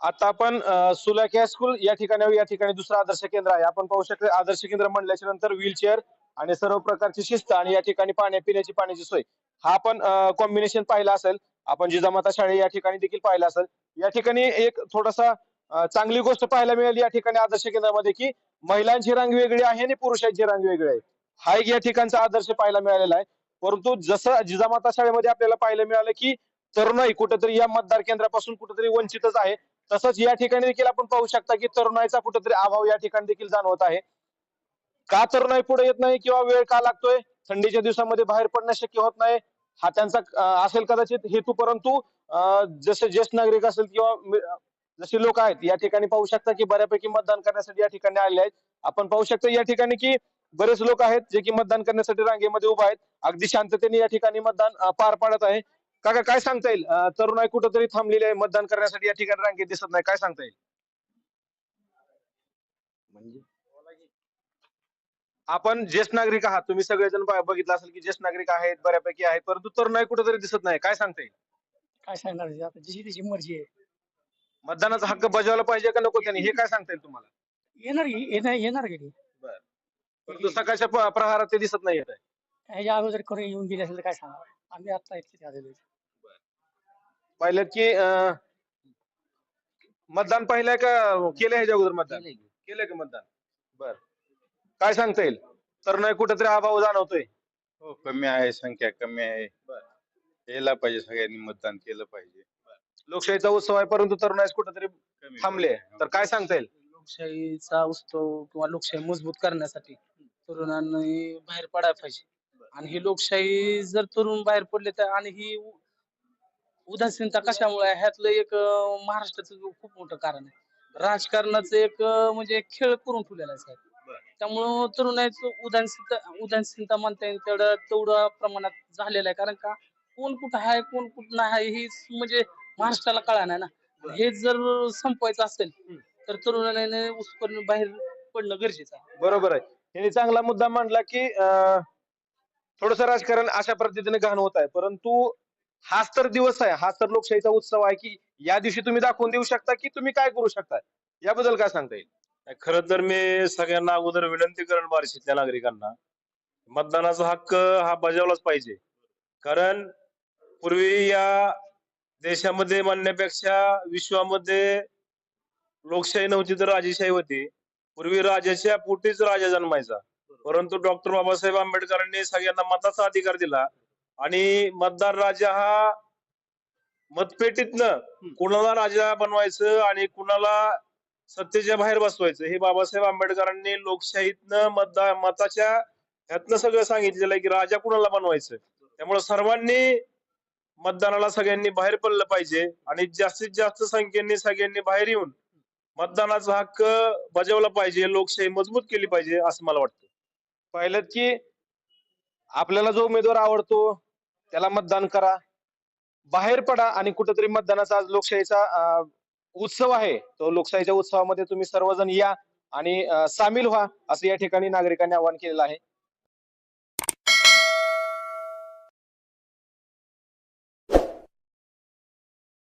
आता आपण अ, सुलाकी हायस्कूल या ठिकाणी या ठिकाणी दुसरं आदर्श केंद्र आहे. आपण पाहू शकतो आदर्श केंद्र म्हणल्याच्या नंतर व्हीलचेअर आणि सर्व प्रकारची शिस्त आणि या ठिकाणी पाण्या पिण्याची पाण्याची सोय. हा आपण कॉम्बिनेशन पाहिला असेल. आपण जिजामाता शाळे या ठिकाणी देखील पाहिला असेल. या ठिकाणी एक थोडासा चांगली गोष्ट पाहायला मिळेल या ठिकाणी आदर्श केंद्रामध्ये की महिलांची रांग वेगळी आहे आणि पुरुषांची रांग वेगळी आहे. हा एक या ठिकाणचा आदर्श पाहायला मिळालेला आहे. परंतु जसं जिजामाता शाळेमध्ये आपल्याला पाहायला मिळालं की तरुणाई कुठेतरी या मतदार केंद्रापासून कुठेतरी वंचितच आहे. तसंच या ठिकाणी देखील आपण पाहू शकता की तरुणाईचा कुठेतरी अभाव या ठिकाणी देखील जाणवत आहे. का तरुणाई पुढे येत नाही किंवा वेळ का लागतोय? थंडीच्या दिवसामध्ये बाहेर पडणं शक्य होत नाही. हा त्यांचा असेल कदाचित हेतू परंतु अं, जसे ज्येष्ठ नागरिक असेल किंवा जसे लोक आहेत या ठिकाणी पाहू शकता की बऱ्यापैकी मतदान करण्यासाठी या ठिकाणी आले आहेत. आपण पाहू शकतो या ठिकाणी की बरेच लोक आहेत जे की मतदान करण्यासाठी रांगेमध्ये उभा आहेत. अगदी शांततेने या ठिकाणी मतदान पार पाडत आहे. काका काय सांगता येईल? तरुणाई कुठंतरी थांबलेली आहे मतदान करण्यासाठी या ठिकाणी रांगेत दिसत नाही. काय सांगता येईल? म्हणजे? आपण ज्येष्ठ नागरिक आहात. तुम्ही सगळेजण बघितलं असेल की ज्येष्ठ नागरिक आहेत बऱ्यापैकी आहेत परंतु तरुणाई कुठेतरी दिसत नाही. काय सांगता येईल? काय सांगणार? आता जशी त्याची मर्जी आहे. मतदानाचा हक्क बजावला पाहिजे का नको त्यांनी? हे काय सांगता येईल तुम्हाला? येणार की? येणार येणार की? ते? परंतु सकाळच्या प- प्रहारात ते दिसत नाही येत आहे. ह्याच्या अगोदर करून येऊन गेले असेल तर काय सांगणार? आम्ही आता इतके आलेलो आहे. पाहिलं की अं, मतदान पाहिलंय का? केलंय ह्याच्या अगोदर मतदान? केलंय की. केलंय का मतदान? बर. काय सांगता येईल? तरुणाई कुठेतरी अभाव जाणवतोय. हो कमी आहे संख्या कमी आहे. केला पाहिजे सगळ्यांनी मतदान केलं पाहिजे. लोकशाहीचा उत्सव आहे परंतु तरुणाई कुठेतरी कमी थांबले. तर काय सांगता येईल? लोकशाहीचा उत्सव किंवा लोकशाही मजबूत करण्यासाठी तरुणांनी बाहेर पडायला पाहिजे. आणि ही लोकशाही जर तरुण बाहेर पडले तर आणि ही उदासीनता कशामुळे? ह्यातलं एक अं, महाराष्ट्राचं खूप मोठं कारण आहे. राजकारणाचं एक अं, म्हणजे खेळ करून ठेवलेला आहे साहेब. त्यामुळं तरुणाचं उदासीनता उदासीनता म्हणता येईल तेवढं तेवढ्या प्रमाणात झालेलं आहे. कारण का कोण कुठं आहे कोण कुठं नाही आहे ही म्हणजे महाराष्ट्राला कळा नाही ना. हे जर संपवायचं असेल तर तरुणाने उत्स्फूर्त बाहेर पडणं गरजेचं आहे. बरोबर आहे. यांनी चांगला मुद्दा मांडला की थोडस राजकारण अशा पद्धतीने घाण होत आहे. परंतु हाच तर दिवस आहे. हाच तर लोकशाहीचा उत्सव आहे की या दिवशी तुम्ही दाखवून देऊ शकता की तुम्ही काय करू शकता? याबद्दल काय सांगता येईल? खर तर मी सगळ्यांना अगोदर विनंती करेन बार्शीतल्या नागरिकांना. मतदानाचा हक्क हा बजावलाच पाहिजे. कारण पूर्वी या देशामध्ये म्हणण्यापेक्षा विश्वामध्ये लोकशाही नव्हती तर राजेशाही होती. पूर्वी राजाच्या पोटीच राजा जन्मायचा. परंतु डॉक्टर बाबासाहेब आंबेडकरांनी सगळ्यांना मताचा अधिकार दिला. आणि मतदार राजा हा मतपेटीतनं कुणाला राजा बनवायचं आणि कुणाला सत्तेच्या बाहेर बसवायचं हे बाबासाहेब आंबेडकरांनी लोकशाहीतनं मतदा मताच्या ह्यातनं सगळं सांगितलेलं आहे की राजा कुणाला बनवायचं? त्यामुळे सर्वांनी मतदानाला सगळ्यांनी बाहेर पडलं पाहिजे आणि जास्तीत जास्त संख्येने सगळ्यांनी बाहेर येऊन मतदानाचा हक्क बजावला पाहिजे लोकशाही मजबूत केली पाहिजे असं मला वाटतं. पाहिलं की आपल्याला जो उमेदवार आवडतो त्याला मतदान करा. बाहेर पडा आणि कुठेतरी मतदानाचा आज लोकशाहीचा उत्सव आहे. तो लोकशाहीच्या उत्सवामध्ये तुम्ही सर्वजण या आणि सामील व्हा असं या ठिकाणी नागरिकांनी आवाहन केलेलं आहे.